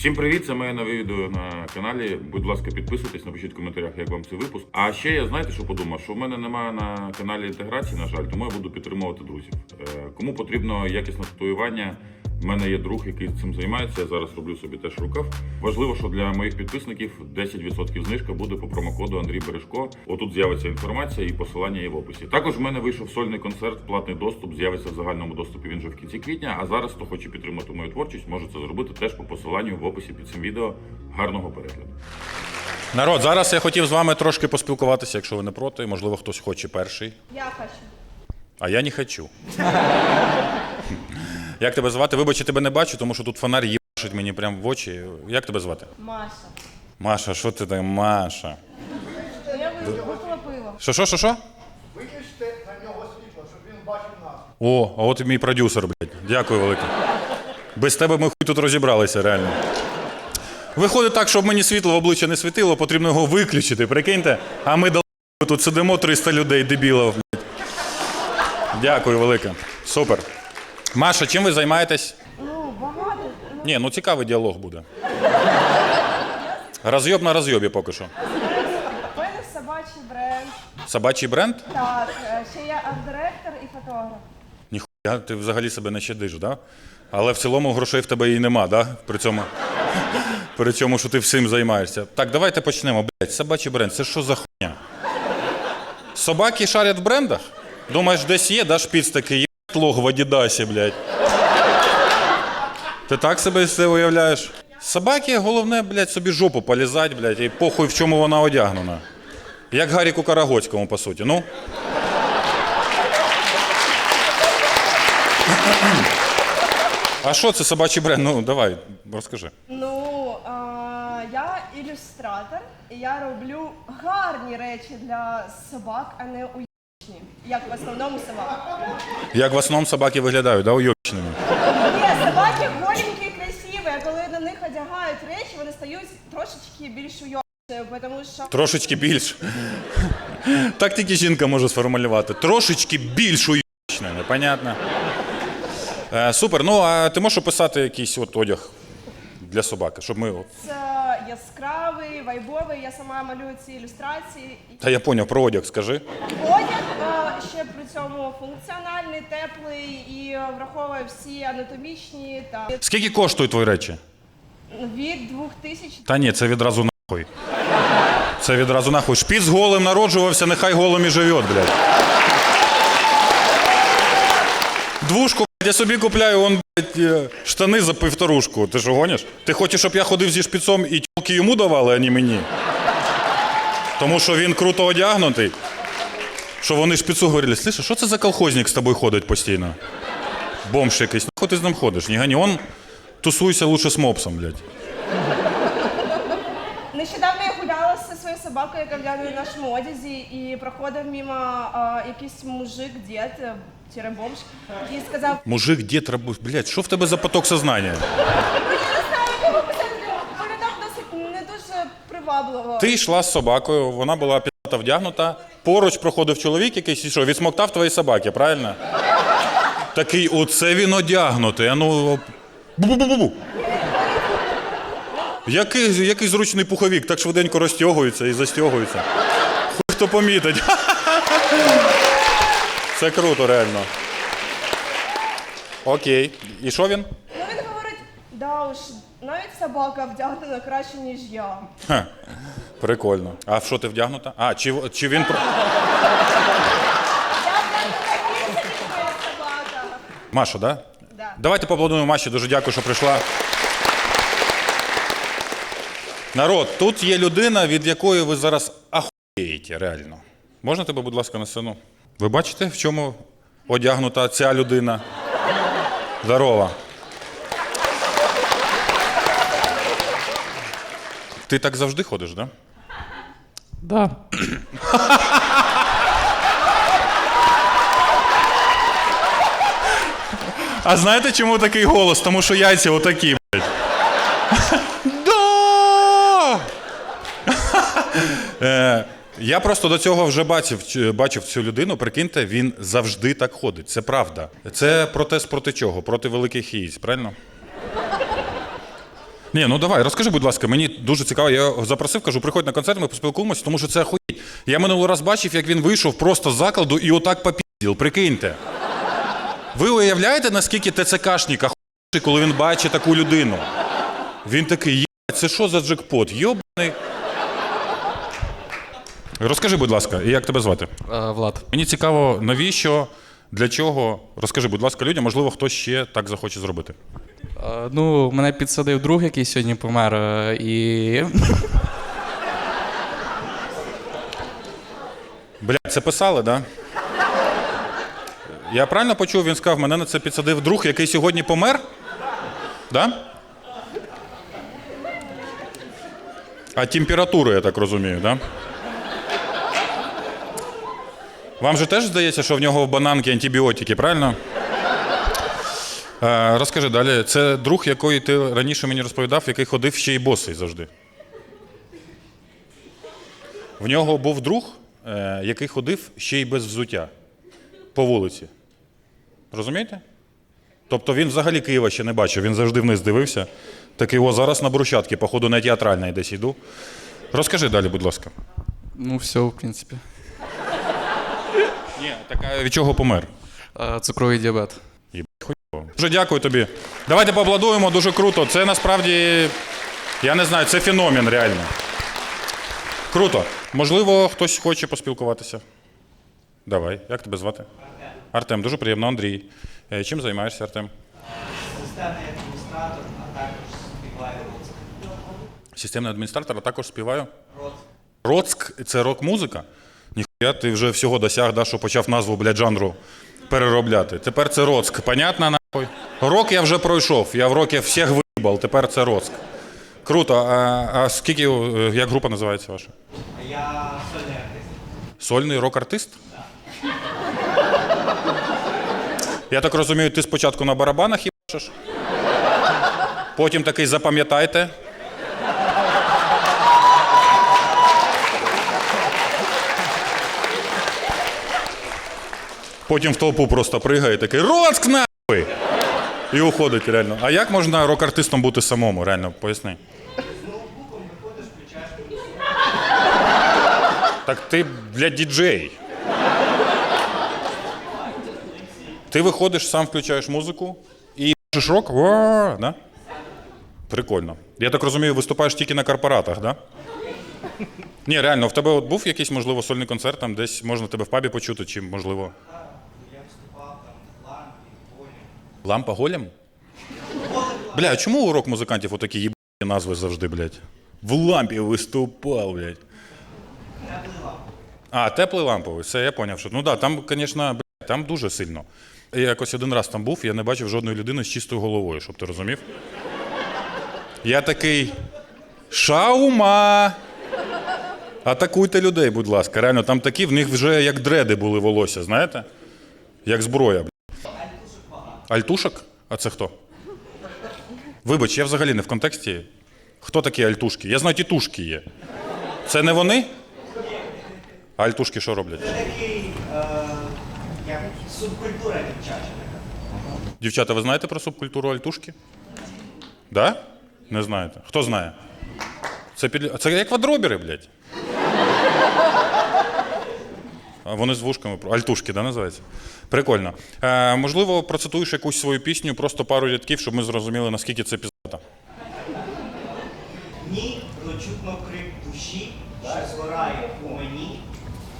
Всім привіт, це моє нове відео на каналі. Будь ласка, підписуйтесь, напишіть в коментарях, як вам цей випуск. А ще я знаєте, що подумав, що в мене немає на каналі інтеграції, на жаль, тому я буду підтримувати друзів. Е, Кому потрібно якісне татуювання, в мене є друг, який цим займається. Я зараз роблю собі теж рукав. Важливо, що для моїх підписників 10% знижка буде по промокоду Андрій Бережко. Отут з'явиться інформація і посилання є в описі. Також в мене вийшов сольний концерт, платний доступ з'явиться в загальному доступі. Він вже в кінці квітня. А зараз, хто хоче підтримати мою творчість, може це зробити теж по посиланню в описі під цим відео. Гарного перегляду. Народ, зараз я хотів з вами трошки поспілкуватися, якщо ви не проти. Можливо, хтось хоче перший. Я хочу. А я не хочу. Як тебе звати? Вибач, я тебе не бачу, тому що тут фонарь їбашить мені прямо в очі. Як тебе звати? Маша. Маша, що ти там, Маша? Я ви- випила пиво. Що, що, що, що? Виключте на нього світло, щоб він бачив нас. О, а от і мій продюсер, блядь. Дякую велике. Без тебе ми хуй тут розібралися, реально. Виходить так, щоб мені світло в обличчя не світило, потрібно його виключити, прикиньте. А ми дал... тут сидимо 300 людей, дебілів, блядь. Дякую велике. Супер. Маша, чим ви займаєтесь? Ну, багато. Ні, ну цікавий діалог буде. Розйоб на розйобі поки що. мене собачий бренд. Собачий бренд? Так, е, ще я арт-директор і фотограф. Ніхуя, ти взагалі себе не щадиш, да? Але в цілому грошей в тебе і нема, да? При цьому, при цьому, що ти всім займаєшся. Так, давайте почнемо. Блять, собачий бренд, це що за хуйня? Собаки шарять в брендах? Думаєш, десь є, да, шпіц такий, є лог в Адідасі, блядь. Ти так себе це уявляєш? Собаки, головне, блядь, собі жопу полізать, блядь, і похуй, в чому вона одягнена. Як Гаріку Карагоцькому, по суті. Ну, А що це собачий бренд? Ну, давай, розкажи. Ну, а, я ілюстратор, і я роблю гарні речі для собак, а не уїчні. Як в основному собак. Як в основному собаки виглядають, да, уйобічними. Ні, собаки голенькі, красиві, а коли на них одягають речі, вони стають трошечки більш уйобчими, тому що Трошечки більш. Так тільки жінка може сформулювати. Трошечки більш уйобічними, понятно. Е, супер. Ну, а ти можеш описати якийсь от одяг для собаки, щоб ми. от- це яскравий, вайбовий. Я сама малюю ці ілюстрації. Та я поняв про одяг, скажи. Одяг е, ще при цьому функціональний, теплий і е, враховує всі анатомічні та Скільки коштують твої речі? від 2000 Та ні, це відразу нахуй. Це відразу нахуй. Шпіц голим народжувався, нехай голим і живе, блядь. Двушку, блядь, я собі купляю, он, блядь, е, штани за півторушку. Ти що гониш? Ти хочеш, щоб я ходив зі шпіцом і тілки йому давали, а не мені? Тому що він круто одягнутий. Що вони шпіцу говорили, слышиш, що це за колхозник з тобою ходить постійно? Бомж якийсь. Нахуй ти з ним ходиш? Ні, гані, он тусуйся лучше з мопсом, блядь. Нещодавно я гуляла зі своєю собакою, яка в нашому одязі, і проходив мимо а, якийсь мужик, дід, е, бомж, і сказав, Мужик, дід, рабу, блядь, що в тебе за поток сознання? ну виглядав досить не дуже привабливо. Ти йшла з собакою, вона була п'ята вдягнута. Поруч проходив чоловік якийсь і що, відсмоктав твої собаки, правильно? Такий, оце він одягнутий. А ну. Бу-бу-бу-бу. Який, який зручний пуховік, так швиденько розтягується і застягується. Хто помітить. Це круто, реально. Окей. І що він? Ну він говорить, да уж, навіть собака вдягнена краще, ніж я. Ха, прикольно. А в що ти вдягнута? А, чи, чи він. про- Я вдягнена більше, ніж моя собака. Маша, да? Да. Давайте поаплодуємо Маші, дуже дякую, що прийшла. Народ, тут є людина, від якої ви зараз ахуєєте, реально. Можна тебе, будь ласка, на сцену? Ви бачите, в чому одягнута ця людина? Здорова. Ти так завжди ходиш, да? Да. А знаєте, чому такий голос? Тому що яйця отакі, блядь. Да! Я просто до цього вже бачив, бачив цю людину. Прикиньте, він завжди так ходить. Це правда. Це протест проти чого? Проти великих яєць, правильно? Ні, ну давай, розкажи, будь ласка, мені дуже цікаво. Я запросив, кажу, приходь на концерт, ми поспілкуємося, тому що це охуєть. Я минулий раз бачив, як він вийшов просто з закладу і отак попіздів, прикиньте. Ви уявляєте, наскільки ТЦКшник охуєший, коли він бачить таку людину? Він такий, єбать, це що за джекпот? Йобаний. Розкажи, будь ласка, як тебе звати? Е, Влад. Мені цікаво, навіщо, для чого? Розкажи, будь ласка, людям, можливо, хтось ще так захоче зробити. Е, Ну, мене підсадив друг, який сьогодні помер, е, і. Бля, це писали, да? Я правильно почув, він сказав, мене на це підсадив друг, який сьогодні помер? Да? А температура, я так розумію, да? Вам же теж здається, що в нього в бананці антибіотики, правильно? Е, розкажи далі. Це друг, який ти раніше мені розповідав, який ходив ще й босий завжди. В нього був друг, е, який ходив ще й без взуття по вулиці. Розумієте? Тобто він взагалі Києва ще не бачив, він завжди вниз дивився. Такий, о, зараз на брусчатки, походу, на театральній десь йду. Розкажи далі, будь ласка. Ну, все, в принципі. Ні, так від чого помер? Цукровий діабет. Дуже дякую тобі. Давайте поаплодуємо, дуже круто. Це насправді, я не знаю, це феномен реально. Круто. Можливо, хтось хоче поспілкуватися. Давай, як тебе звати? Артем, дуже приємно, Андрій. Е, Чим займаєшся, Артем? Системний адміністратор, а також співаю Роцк. Системний адміністратор, а також співаю. Роцк. Роцк це рок-музика? Ніхуя, ти вже всього досяг, да, що почав назву, блядь, жанру переробляти. Тепер це Роцк. Понятно, нахуй? Рок я вже пройшов, я в рокі всіх виїбав, тепер це Роцк. Круто. А, а скільки, е, як група називається ваша? Я сольний артист. Сольний рок-артист? Я так розумію, ти спочатку на барабанах їбашиш? Потім такий запам'ятайте. Потім в толпу просто пригає, такий Роцк нахуй! І уходить реально. А як можна рок-артистом бути самому? Реально, поясни. Так ти, блядь, діджей. Ти виходиш, сам включаєш музику і бачиш рок. Да? Прикольно. Я так розумію, виступаєш тільки на корпоратах, да? Ні, реально, в тебе от був якийсь, можливо, сольний концерт, там десь можна тебе в пабі почути, чи можливо. Я виступав там в лампі, в полі. Лампа голем? Бля, а чому у рок-музикантів отакі їбані назви завжди, блядь? В лампі виступав, блядь. А, теплий ламповий, все, я поняв, що. Ну да, там, звісно, блядь, там дуже сильно. Я якось один раз там був, я не бачив жодної людини з чистою головою, щоб ти розумів. Я такий. Шаума! Атакуйте людей, будь ласка. Реально, там такі, в них вже як дреди були волосся, знаєте? Як зброя, блядь. Альтушок? А це хто? Вибач, я взагалі не в контексті. Хто такі альтушки? Я знаю, тітушки є. Це не вони? А альтушки що роблять? Це такий, е, як субкультура дівчача. Дівчата, ви знаєте про субкультуру альтушки? Да? Не знаєте. Хто знає? Це, під... це як квадробіри, блядь. А вони з вушками. Альтушки, да, називається? Прикольно. Е, можливо, процитуєш якусь свою пісню, просто пару рядків, щоб ми зрозуміли, наскільки це піздата. Ні, то чутно крик душі, що згорає у мені,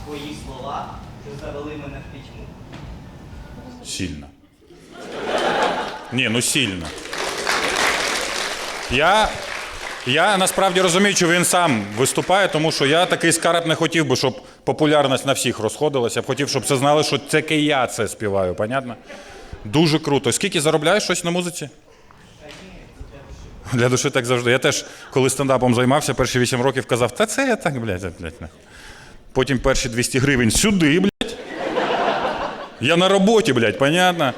твої слова, що завели мене в пітьму. Сильно. Ні, ну сильно. Я, я насправді розумію, що він сам виступає, тому що я такий скарб не хотів би, щоб популярність на всіх розходилася. Я б хотів, щоб це знали, що тільки я це співаю, понятно? Дуже круто. Скільки заробляєш щось на музиці? Для душі так завжди. Я теж, коли стендапом займався, перші 8 років казав, та це я так, блядь, блядь. Потім перші 200 гривень сюди, блядь. Я на роботі, блядь, понятно?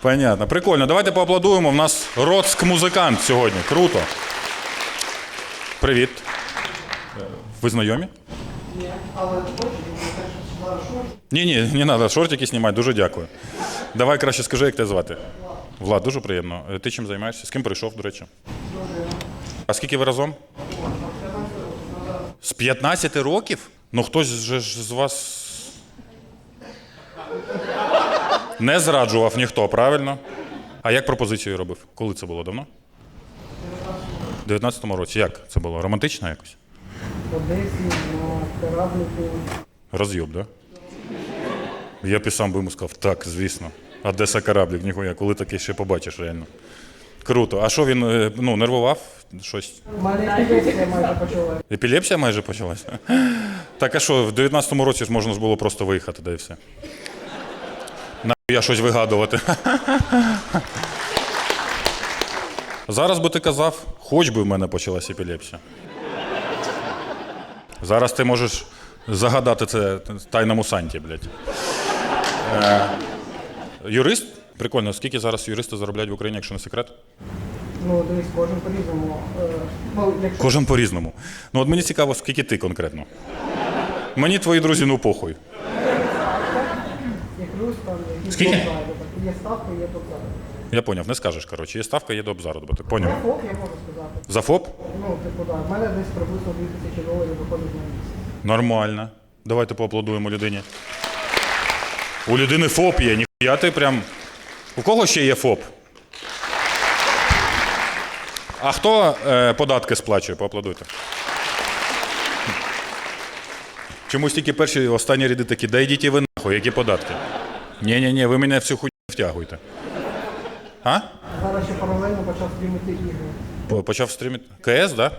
Понятно. Прикольно. Давайте поаплодуємо. У нас роцк музикант сьогодні. Круто. Привіт. Ви знайомі? Ні, але Ні, ні, не треба шортики знімати, дуже дякую. Давай краще скажи, як тебе звати. Влад, дуже приємно. Е, Ти чим займаєшся? З ким прийшов, до речі? А скільки ви разом? З 15 років? Ну хтось же ж з вас не зраджував ніхто, правильно? А як пропозицію робив? Коли це було давно? У 19-му році. Як це було? Романтично якось? Одесі на кораблику. Роз'єб, да? Я б сам би йому сказав, так, звісно. Одеса кораблік, ніхуя, коли таке ще побачиш реально. Круто. А що він е, ну, нервував? Щось? У мене епілепсія майже почала. Епілепсія майже почалася? Так а що, в 19-му році ж можна було просто виїхати, да і все. Я щось вигадувати. Зараз би ти казав, хоч би в мене почалася епілепсія. Зараз ти можеш загадати це тайному санті, блядь. Е, юрист? Прикольно, скільки зараз юристи заробляють в Україні, якщо не секрет? Ну, дивись, кожен по-різному. Е, Ну, якщо Кожен по-різному. Ну от мені цікаво, скільки ти конкретно. Мені твої друзі ну похуй. є плюс, там є Скільки? Є ставка, є топ-заробіток. Я поняв, не скажеш, коротше. Є ставка, є до обзаробити. Поняв. ФОП я можу сказати. За ФОП? Ну, типу, да. В мене десь приблизно 2000 доларів виходить на місяць. Нормально. Давайте поаплодуємо людині. У людини ФОП є, ніхуя ти прям. У кого ще є ФОП? А хто е, податки сплачує? Поаплодуйте. Чомусь тільки перші і останні ряди такі, да йдіть і ви нахуй, які податки. Ні-ні-ні, ви мене в цю хуйню не втягуйте. А? Зараз ще паралельно почав стрімити ігри. Почав стрімити. КС, да?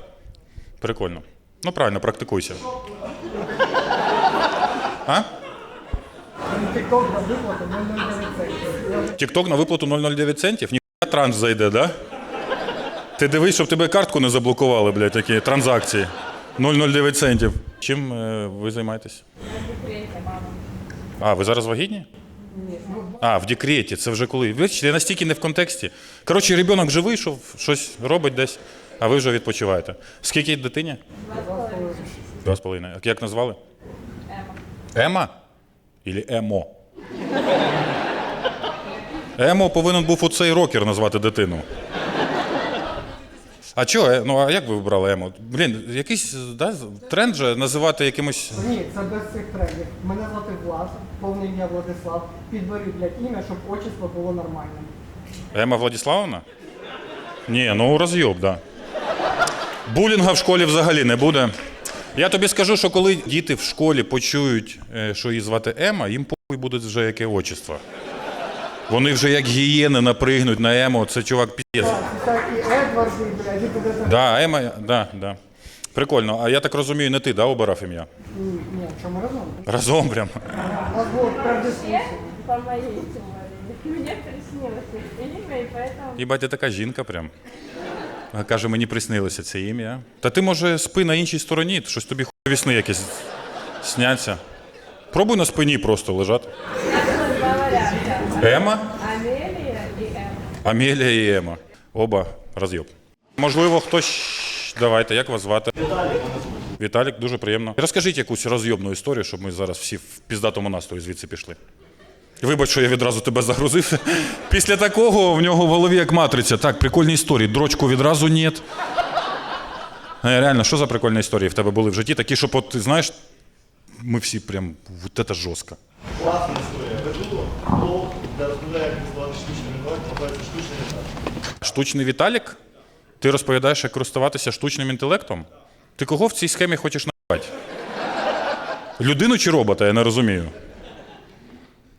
Прикольно. Ну правильно, практикуйся. А? Тікток на виплату 009 центів. Тікток на виплату 009 центів? Ніхуя транш зайде, да? Ти дивись, щоб тебе картку не заблокували, блядь, такі транзакції. 009 центів. Чим е, ви займаєтесь? А, ви зараз вагітні? А, в декреті, це вже коли. Бачите, я настільки не в контексті. Коротше, ребенок вже вийшов, щось робить десь, а ви вже відпочиваєте. Скільки дитині? Два з половиною. А Як назвали? Ема. Ема? Ілі Емо? Емо повинен був у цей рокер назвати дитину. А чого? е? Ну а як ви вибрали Емо? Блін, якийсь да, тренд же називати якимось. Ні, це без цих трендів. Мене звати Влад, повне ім'я Владислав. Підбери, блядь, ім'я, щоб отчество було нормальним. Ема Владиславовна? Ні, ну розйоб, да. Булінга в школі взагалі не буде. Я тобі скажу, що коли діти в школі почують, е, що її звати Ема, їм похуй буде вже яке отчество. Вони вже як гієни напригнуть на Ему, це чувак п'єць. І. Да, Ема, да, да. Прикольно. А я так розумію, не ти, да, обирав ім'я? Ні, ні, чому разом? Разом прям. У нас було прям дискусія. по моей теории. Мне приснилось это имя, и поэтому... Їбать, ти така жінка прям. А Каже, мені приснилося це ім'я. Та ти, може, спи на іншій стороні, щось тобі хуйові сни якісь сняться. Пробуй на спині просто лежати. Ема? Амелия и М. Амелія і Ема. Оба роз'єб. Можливо, хтось. Давайте, як вас звати? Віталік. Віталік, дуже приємно. Розкажіть якусь розйобну історію, щоб ми зараз всі в піздатому настрої звідси пішли. Вибач, що я відразу тебе загрузив. Після такого в нього в голові як матриця. Так, прикольні історії. Дрочку відразу нет. Е, Реально, що за прикольні історії в тебе були в житті? Такі, щоб от, ти знаєш, ми всі прям вот це жорстко. Класна історія. Веду блог, де розповідаю, як називати штучний інтелект, називається штучний інтелект. Штучний Віталік? Ти розповідаєш, як користуватися штучним інтелектом? Ти кого в цій схемі хочеш наїбати? Людину чи робота, я не розумію.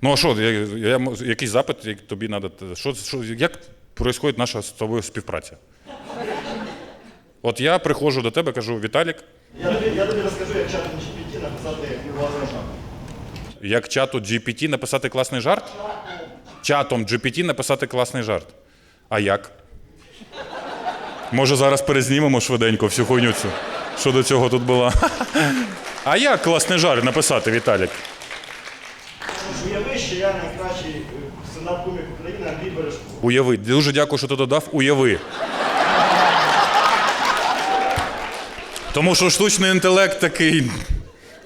Ну а що, я, я, якийсь запит як тобі треба. Що, що, як відбувається наша з тобою співпраця? От я приходжу до тебе, кажу, Віталік, Я тобі, я тобі розкажу, як чатом GPT написати власний жанр. як чату GPT написати класний жарт? Чатом GPT написати класний жарт. А як? Може, зараз перезнімемо швиденько всю хуйню цю, що до цього тут була. А як класний жарт написати, Віталік? Уяви, що я найкращий е, стендап-комік України Андрій Бережко. Уяви. Дуже дякую, що ти додав. Уяви. Тому що штучний інтелект такий.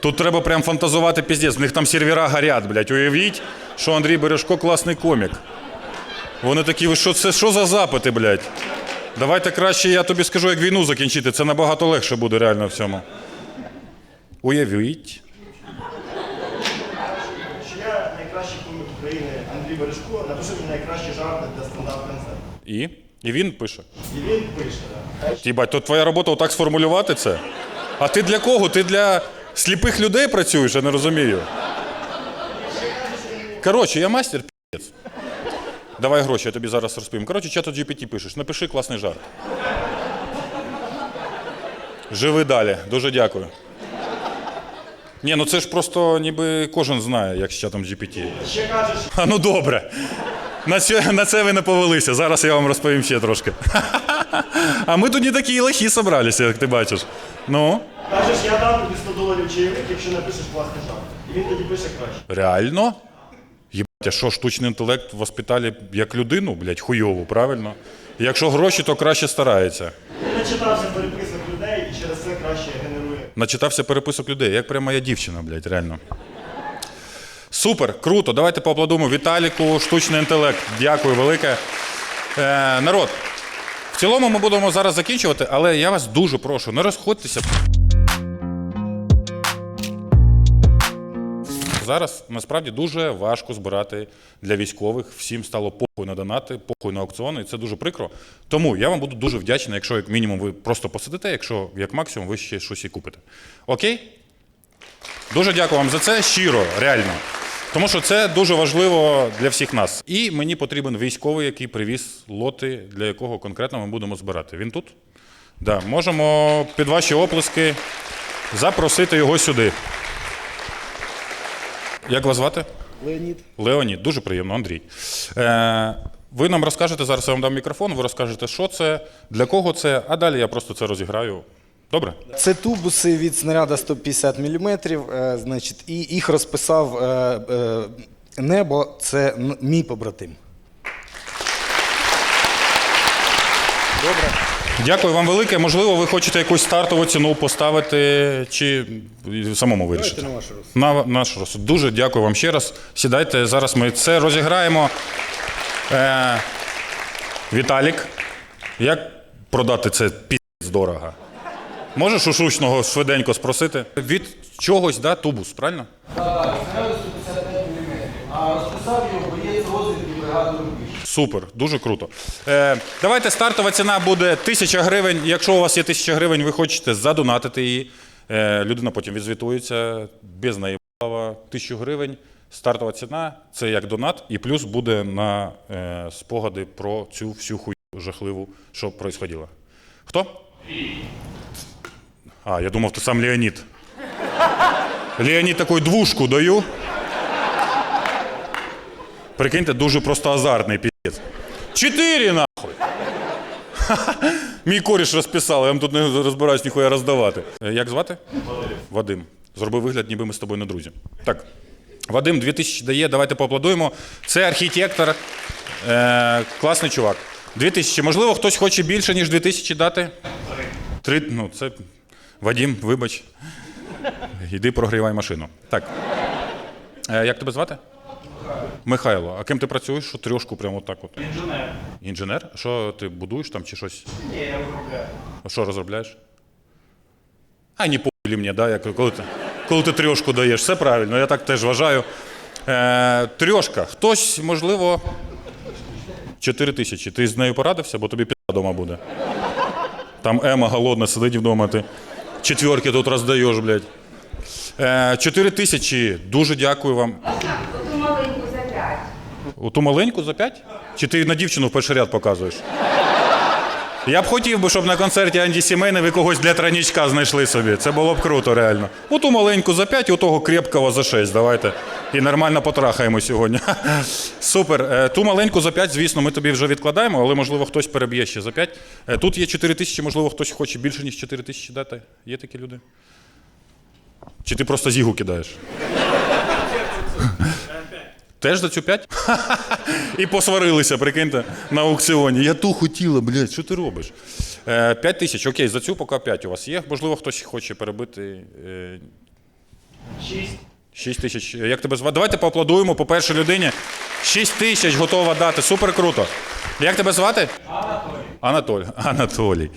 Тут треба прям фантазувати піздець. В них там сервера горять, блядь. Уявіть, що Андрій Бережко класний комік. Вони такі, ви що це що за запити, блядь? Давайте краще я тобі скажу, як війну закінчити. Це набагато легше буде реально в цьому. Уявіть. Я найкращий комік України Андрій Бережко, напиши мені найкращі жарти для стендап-концерту. І? І він пише. І він пише, да. Тібать, то твоя робота отак сформулювати це? А ти для кого? Ти для сліпих людей працюєш, я не розумію. Коротше, я мастер. Давай гроші, я тобі зараз розповім. Коротше, чату GPT пишеш, напиши класний жарт. Живи далі. Дуже дякую. Ні, ну це ж просто ніби кожен знає, як з чатом GPT. Ще кажеш, А ну добре. На це, на це ви не повелися. Зараз я вам розповім ще трошки. А ми тут не такі лохи собралися, як ти бачиш. Ну, кажеш, я дам тобі 100 доларів чайовик, якщо напишеш класний жарт. І він тоді пише краще. реально? А що, штучний інтелект воспитали як людину, блядь, хуйову, правильно? Якщо гроші, то краще старається. Начитався переписок людей і через це краще генерує. Начитався переписок людей, як прямо моя дівчина, блядь, реально. Супер, круто. Давайте поаплодуємо Віталіку, штучний інтелект. Дякую велике. Е, народ, в цілому ми будемо зараз закінчувати, але я вас дуже прошу, не розходьтеся. Зараз насправді дуже важко збирати для військових. Всім стало похуй на донати, похуй на аукціони, і це дуже прикро. Тому я вам буду дуже вдячний, якщо як мінімум ви просто посидите, якщо як максимум ви ще щось і купите. Окей? Дуже дякую вам за це, щиро, реально. Тому що це дуже важливо для всіх нас. І мені потрібен військовий, який привіз лоти, для якого конкретно ми будемо збирати. Він тут? Да. Можемо під ваші оплески запросити його сюди. Як вас звати? Леонід. Леонід, дуже приємно, Андрій. Е, ви нам розкажете, зараз я вам дам мікрофон, ви розкажете, що це, для кого це, а далі я просто це розіграю. Добре? Це тубуси від снаряда 150 мм, е, значить, і їх розписав е, е, небо. Це н- мій побратим. Дякую вам велике. Можливо, ви хочете якусь стартову ціну поставити чи самому вирішити? на ваш розсуд. На наш розсуд. Дуже дякую вам ще раз. Сідайте, зараз ми це розіграємо. Е, Віталік, як продати це піздець дорого? Можеш у шучного швиденько спросити? Від чогось, да, тубус, правильно? Так, 155 мм. А розписав його боєць розвідки бригади. Супер, дуже круто. Е, давайте стартова ціна буде 1000 гривень. Якщо у вас є 1000 гривень, ви хочете задонатити її. Е, людина потім відзвітується без неї 1000 гривень. Стартова ціна це як донат, і плюс буде на е, спогади про цю всю хуйню жахливу, що происходило. Хто? А, я думав, ти сам Леонід. Леонід таку двушку даю. Прикиньте, дуже просто азартний піздець. Чотири нахуй. Мій коріш розписав, я вам тут не розбираюсь ніхуя роздавати. Е, Як звати? Вадим. Вадим. Зроби вигляд, ніби ми з тобою не друзі. Так. Вадим 2000 дає, давайте поаплодуємо. Це архітектор, е, класний чувак. 2000. Можливо, хтось хоче більше, ніж 2000 дати? Три. Три. Ну, це. Вадим, вибач. Йди прогрівай машину. Так. Е, як тебе звати? Михайло, а ким ти працюєш? Що трьошку прямо так от? Інженер. Інженер? Що ти будуєш там чи щось? Ні, я виробляю. А Що розробляєш? А не похуй мені, да, як, коли, ти, коли ти трьошку даєш. Все правильно, я так теж вважаю. Е, трьошка. Хтось, можливо. Чотири тисячі. Ти з нею порадився, бо тобі п'ята вдома буде. Там Ема голодна сидить вдома, ти четверки тут роздаєш, блядь. Е, Чотири тисячі. Дуже дякую вам. Ту маленьку за п'ять. У ту маленьку за п'ять? Чи ти на дівчину в перший ряд показуєш? Я б хотів би, щоб на концерті Анді Сімейни ви когось для тройнічка знайшли собі. Це було б круто, реально. У ту маленьку за п'ять, того крепкого за шесть. Давайте. І нормально потрахаємо сьогодні. Супер. Е, Ту маленьку за п'ять, звісно, ми тобі вже відкладаємо, але можливо хтось переб'є ще за п'ять. Е, Тут є 4 тисячі, можливо, хтось хоче більше, ніж 4 тисячі дати. Є такі люди? Чи ти просто зігу кидаєш? Теж за цю п'ять? І посварилися, прикиньте, на аукціоні. Я ту хотіла, блядь, що ти робиш? Е, П'ять тисяч, окей, за цю поки п'ять у вас є. Можливо, хтось хоче перебити. е, Шість. Шість тисяч. Як тебе звати? Давайте поаплодуємо по першій людині. 6 тисяч готова дати. Супер круто. Як тебе звати? Анатолій. Анатолій. Анатолій.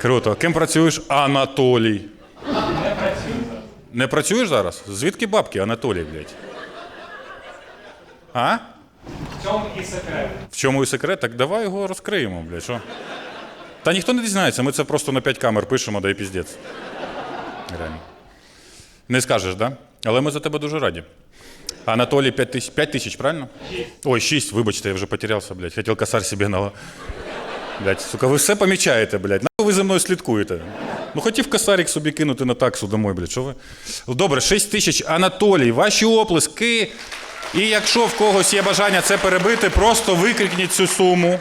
Круто. Ким працюєш? Анатолій. Не працюю. Не працюєш зараз? Звідки бабки, Анатолій, блядь? А? В чому і секрет? В чому і секрет? Так давай його розкриємо, блядь. Що? Та ніхто не дізнається, ми це просто на 5 камер пишемо, да і піздець. Реально. Не скажеш, да? Але ми за тебе дуже раді. Анатолій 5 тисяч, 5 тисяч, правильно? Ой, 6, вибачте, я вже потерявся, блядь. Хотів косарь собі на... Блядь, сука, ви все помічаєте, блядь. Нахуй ви за мною слідкуєте? Ну хотів косарик собі кинути на таксу домой, блядь, що ви? Добре, 6 тисяч. Анатолій, ваші оплески. І якщо в когось є бажання це перебити, просто викрикніть цю суму.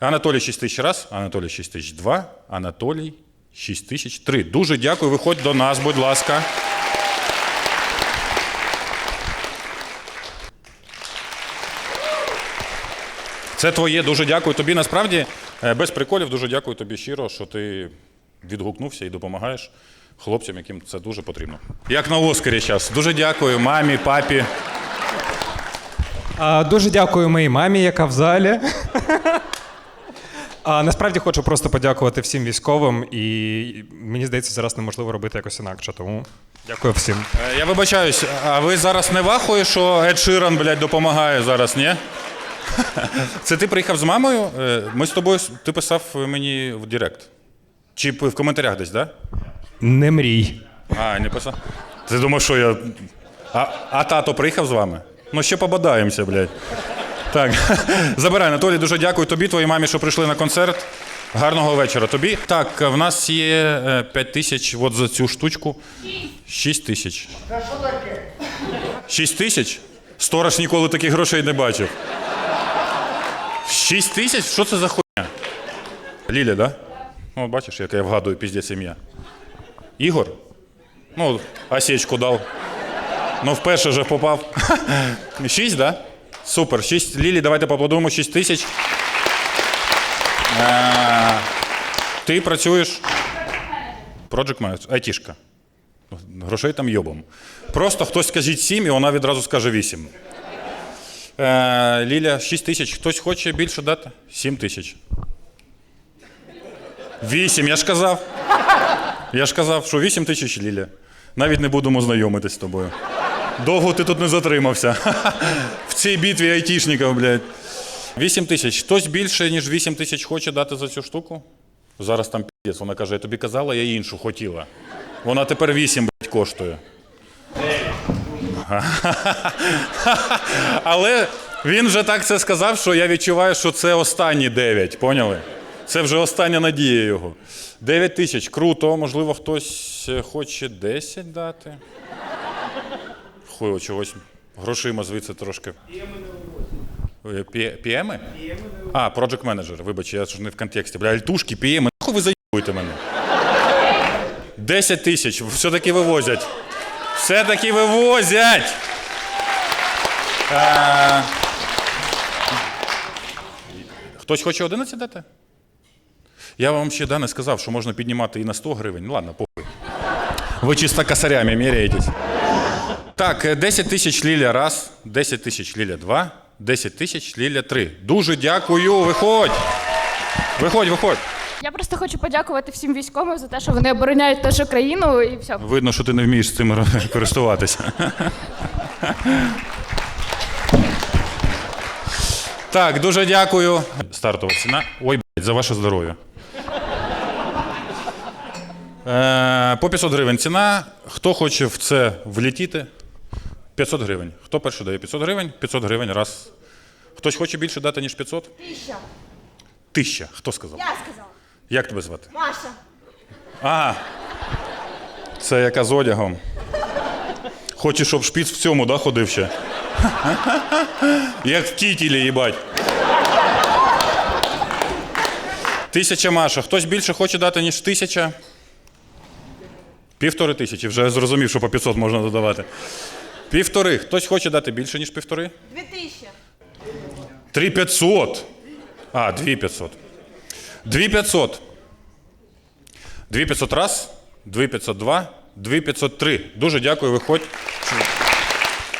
Анатолій 6 тисяч раз, Анатолій 6 тисяч два, Анатолій 6 тисяч три. Дуже дякую. Виходь до нас, будь ласка. Це твоє, дуже дякую тобі. Насправді, е, без приколів, дуже дякую тобі щиро, що ти відгукнувся і допомагаєш хлопцям, яким це дуже потрібно. Як на Оскарі зараз. Дуже дякую мамі, папі. А, дуже дякую моїй мамі, яка в залі. А, насправді хочу просто подякувати всім військовим, і мені здається, зараз неможливо робити якось інакше. Тому дякую всім. Е, Я вибачаюсь, а ви зараз не вахує, що Ед Ширан, блядь, допомагає зараз, ні? Це ти приїхав з мамою? Е, Ми з тобою, ти писав мені в Директ. Чи в коментарях десь, так? Да? Не мрій. А, не писав. Ти думав, що я. А, а тато приїхав з вами? Ну, ще побадаємося, блядь. Так, забирай, Анатолій, дуже дякую тобі, твоїй мамі, що прийшли на концерт. Гарного вечора тобі. Так, в нас є 5 тисяч от за цю штучку. 6 тисяч. Та що таке? 6 тисяч? Сторож ніколи таких грошей не бачив. 6 тисяч? Що це за хуйня? Ліля, да? Ну, бачиш, як я вгадую піздець ім'я. Ігор? Ну, осечку дав. Ну, вперше вже попав. Шість, да? Супер. Шість. Лілі, давайте поаплодуємо. Шість тисяч. Е, Ти працюєш. Project Manager. Айтішка. Грошей там йобом. Просто хтось скажіть сім, і вона відразу скаже вісім. Е, Ліля, 6 тисяч. Хтось хоче більше дати? 7 тисяч. Вісім, я ж казав. Я ж казав, що 8 тисяч Ліля. Навіть не будемо знайомитись з тобою. Довго ти тут не затримався. В цій битві айтішників, блядь. 8 тисяч. Хтось більше, ніж 8 тисяч хоче дати за цю штуку? Зараз там піздець. Вона каже, я тобі казала, я іншу хотіла. Вона тепер 8, блядь, коштує. Але він вже так це сказав, що я відчуваю, що це останні 9, поняли? Це вже остання надія його. 9 тисяч, круто, можливо, хтось е, хоче 10 дати. Хуй, чогось грошима звідси трошки. Е, Піеми? А, Project Manager, вибач, я ж не в контексті. Бля, альтушки, піеми, нахуй ви заїбуєте мене. 10 тисяч, все-таки вивозять. Все-таки вивозять. Е, Хтось хоче 11 дати? Я вам ще да, не сказав, що можна піднімати і на 100 гривень. Ну ладно, похуй. Ви чисто косарями міряєтесь. Так, е, 10 тисяч Ліля раз, 10 тисяч Ліля два, 10 тисяч Ліля три. Дуже дякую, виходь. Виходь, виходь. Я просто хочу подякувати всім військовим за те, що вони обороняють нашу країну і все. Видно, що ти не вмієш цим користуватися. Так, дуже дякую. Стартова ціна. Ой, блядь, за ваше здоров'я. Е, по 500 гривень ціна. Хто хоче в це влітіти? 500 гривень. Хто перший дає 500 гривень? 500 гривень раз. Хтось хоче більше дати, ніж 500? Тища. Тисяча. Хто сказав? Я сказала. Як тебе звати? Маша. А, це яка з одягом. Хочеш, щоб шпіц в цьому, да, ходив ще? Як в кітілі, їбать. Тисяча Маша. Хтось більше хоче дати, ніж тисяча? Півтори тисячі. Вже зрозумів, що по 500 можна додавати. Півтори. Хтось хоче дати більше, ніж півтори? Дві тисячі. Три п'ятсот. А, дві п'ятсот. Дві п'ятсот. Дві п'ятсот раз, дві п'ятсот два, дві п'ятсот три. Дуже дякую, виходь.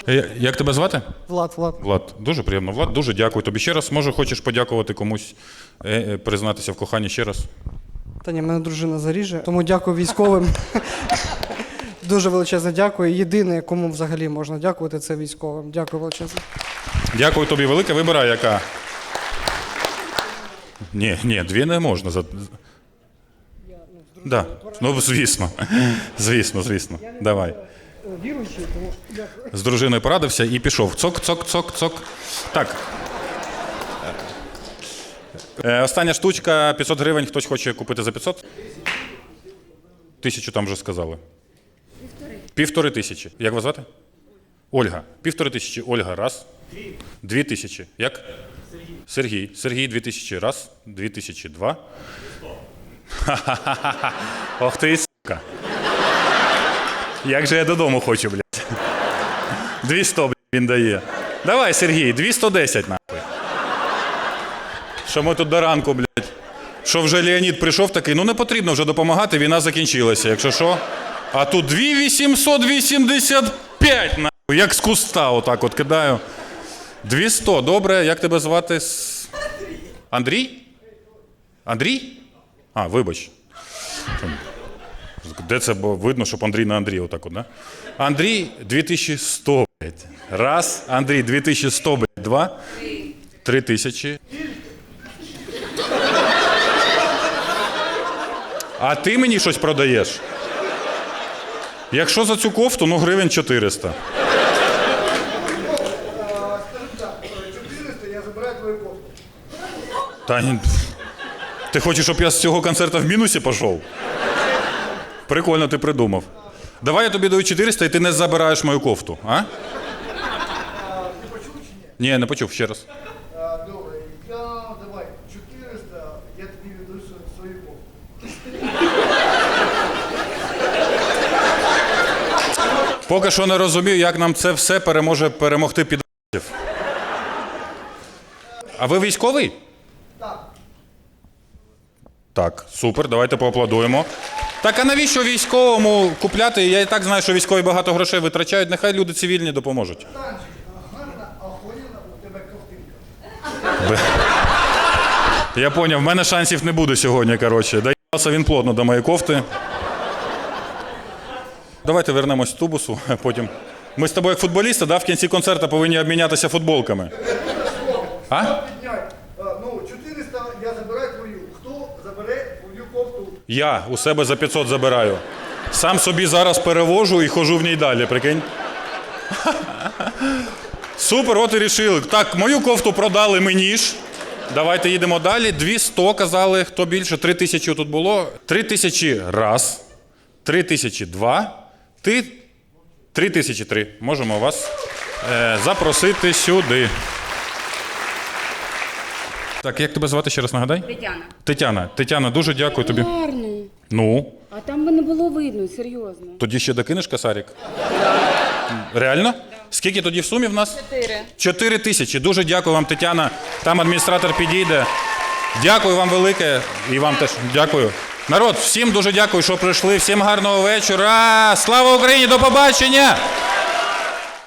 Е, Як тебе звати? Влад, Влад. Влад, дуже приємно. Влад, дуже дякую тобі ще раз. Може, хочеш подякувати комусь, е, е, признатися в коханні ще раз? Та ні, мене дружина заріже. Тому дякую військовим. Дуже величезне дякую. Єдине, кому взагалі можна дякувати, це військовим. Дякую величезне. Дякую тобі велике. Вибирай, яка. Ні, ні, дві не можна. За... Да. Ну, звісно. Звісно, звісно. Давай. Віруючий, тому. З дружиною порадився і пішов. Цок, цок, цок, цок. Так. Е, остання штучка 500 гривень. Хтось хоче купити за 500? Тисячу там вже сказали. Півтори. Тисячі. Як вас звати? Ольга. Півтори тисячі. Ольга. Раз. Дві тисячі. Як? Сергій. Сергій, дві тисячі. Раз. Дві тисячі. Два. Ха-ха-ха. Ох ти, сука. Як же я додому хочу, блядь. 200, блядь, він дає. Давай, Сергій, 210 нахуй. Що ми тут до ранку, блядь. Що вже Леонід прийшов такий, ну не потрібно вже допомагати, війна закінчилася, якщо що. А тут 2885, нахуй, як з куста, отак от кидаю. 200, добре, як тебе звати? Андрій? Андрій? А, вибач. Де це бо видно, щоб Андрій на Андрій, отак от, да? Андрій 2100, блядь. Раз, Андрій 2100, блядь, два. 3000. А ти мені щось продаєш? Якщо за цю кофту, ну гривень 400. я забираю твою кофту. Та ні. Ти хочеш, щоб я з цього концерту в мінусі пішов? Прикольно ти придумав. Давай я тобі даю 400 і ти не забираєш мою кофту, а? Ні, не почув ще раз. Добре, я давай 400, я тобі віддаю свою кофту. Поки що не розумію, як нам це все переможе перемогти під. А ви військовий? Так. Так, супер, давайте поаплодуємо. Так, а навіщо військовому купляти? Я і так знаю, що військові багато грошей витрачають, нехай люди цивільні допоможуть. Я поняв, в мене шансів не буде сьогодні, коротше. Доїбався він плотно до моєї кофти. Давайте вернемось в тубусу, потім. Ми з тобою, як футболісти, да, в кінці концерту повинні обмінятися футболками. А? Ну, 400 я забираю твою. Хто забере твою кофту? Я у себе за 500 забираю. Сам собі зараз перевожу і хожу в ній далі, прикинь. Супер, от і рішили. Так, мою кофту продали мені ж. Давайте їдемо далі. 200 казали, хто більше, 3 тисячі тут було. 3 тисячі раз, 3 тисячі два, ти 3 тисячі три. Можемо вас е, запросити сюди. Так, як тебе звати ще раз нагадай? Тетяна. Тетяна. Тетяна, дуже дякую тобі. Гарно. Ну, А там би не було видно, серйозно. тоді ще докинеш косарик? Реально? Скільки тоді в сумі в нас? Чотири. Чотири тисячі. Дуже дякую вам, Тетяна. Там адміністратор підійде. Дякую вам велике. І вам теж дякую. Народ, всім дуже дякую, що прийшли. Всім гарного вечора. Слава Україні! До побачення!